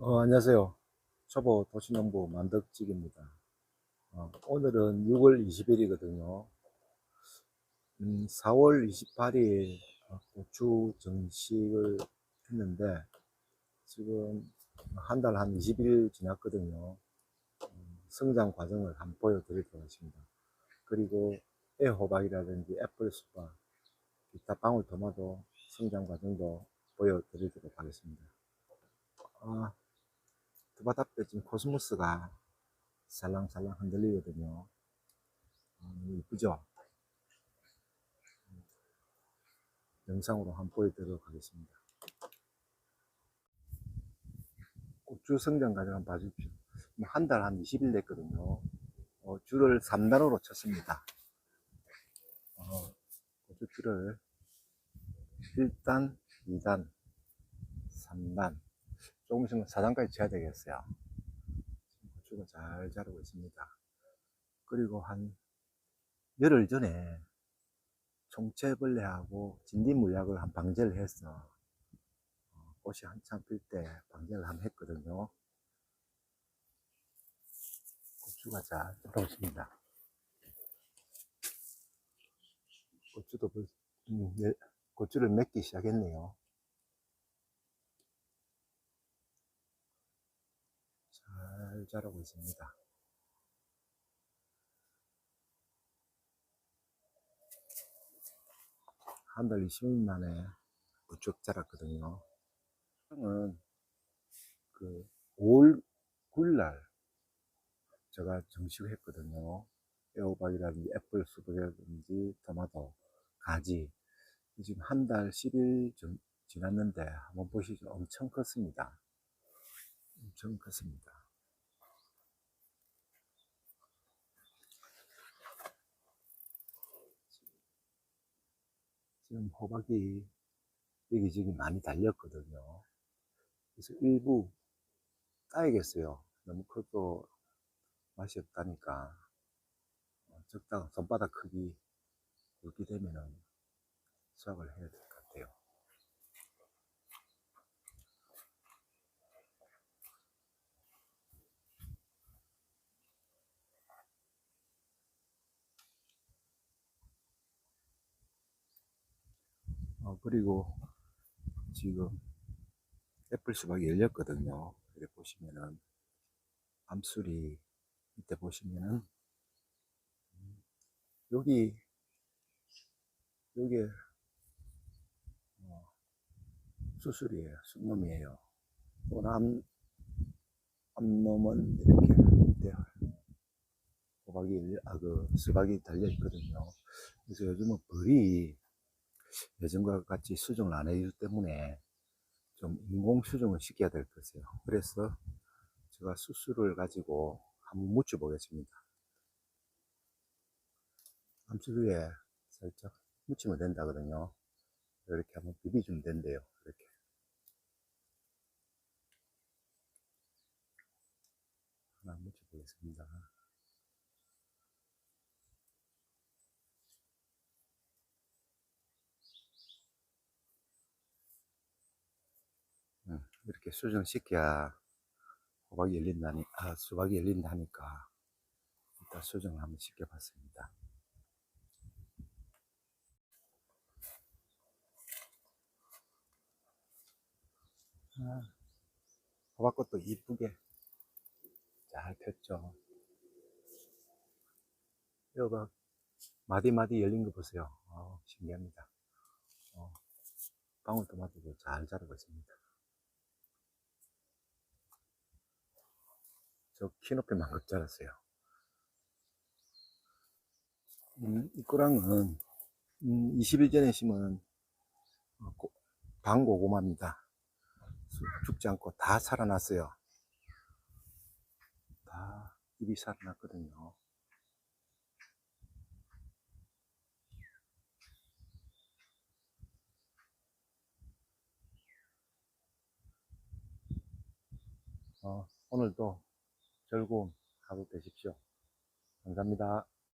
어, 안녕하세요. 초보 도시농부 만덕직입니다. 어, 오늘은 6월 20일이거든요. 음, 4월 28일 고추 정식을 했는데 지금 한 달 한 20일 지났거든요. 음, 성장 과정을 한번 보여드리도록 하겠습니다. 그리고 애호박이라든지 애플 수박, 기타 방울토마토 성장 과정도 보여드리도록 하겠습니다. 아, 두 바다 앞에 지금 코스모스가 살랑살랑 흔들리거든요. 어, 이쁘죠? 영상으로 한번 보여드리도록 하겠습니다. 고추 성장 과정 한번 봐주십시오. 한 달 한 20일 됐거든요. 어, 줄을 3단으로 쳤습니다. 어, 고추 줄을 1단, 2단, 3단, 조금씩은 4단까지 쳐야 되겠어요. 고추가 잘 자라고 있습니다. 그리고 한 열흘 전에 총체벌레하고 진딧물약을 한 방제를 해서 어, 꽃이 한참 필 때 방제를 한번 했거든요. 고추가 잘 있습니다. 고추도 벌, 음, 네, 고추를 맺기 시작했네요. 잘 자라고 있습니다. 한 달 20일 만에 부쩍 자랐거든요. 은 그 5월 9일날 제가 정식을 했거든요. 애호박이라든지 애플 수박이라든지 토마토, 가지. 지금 한 달 10일 좀 지났는데 한번 보시죠. 엄청 컸습니다. 엄청 컸습니다. 지금 호박이 여기저기 많이 달렸거든요. 그래서 일부 따야겠어요. 너무 커도 맛이 없다니까. 어, 적당 손바닥 크기 그렇게 되면은 수확을 해야 같아요. 어, 그리고 지금 애플 수박이 열렸거든요. 여기 보시면은 암술이 밑에 보시면은 음, 여기 여기 어, 수술이에요. 순놈이에요. 또남 암놈은 이렇게 밑에 호박이 아그 수박이 달려 있거든요. 그래서 요즘은 벌이 예전과 같이 수정을 안 해주기 때문에 좀 인공 수정을 시켜야 될 것이에요. 그래서 제가 수술을 가지고 한번 묻혀 보겠습니다. 암술 위에 살짝 묻히면 된다거든요. 이렇게 한번 비비주면 된대요. 이렇게. 하나 묻혀 보겠습니다. 음, 이렇게 수정시켜야 호박이 열린다니, 아, 수박이 열린다니까 일단 수정을 한번 시켜봤습니다. 아, 호박꽃도 이쁘게 잘 폈죠. 여기 마디마디 열린 거 보세요. 어, 신기합니다. 어, 방울토마토도 잘 자라고 있습니다. 저 키높이 만큼 자랐어요. 음, 이 꼬랑은 음, 20일 전에 심은 어, 고- 방고구마입니다. 수- 죽지 않고 다 살아났어요. 다 잎이 살아났거든요. 어, 오늘도 즐거운 하루 되십시오. 감사합니다.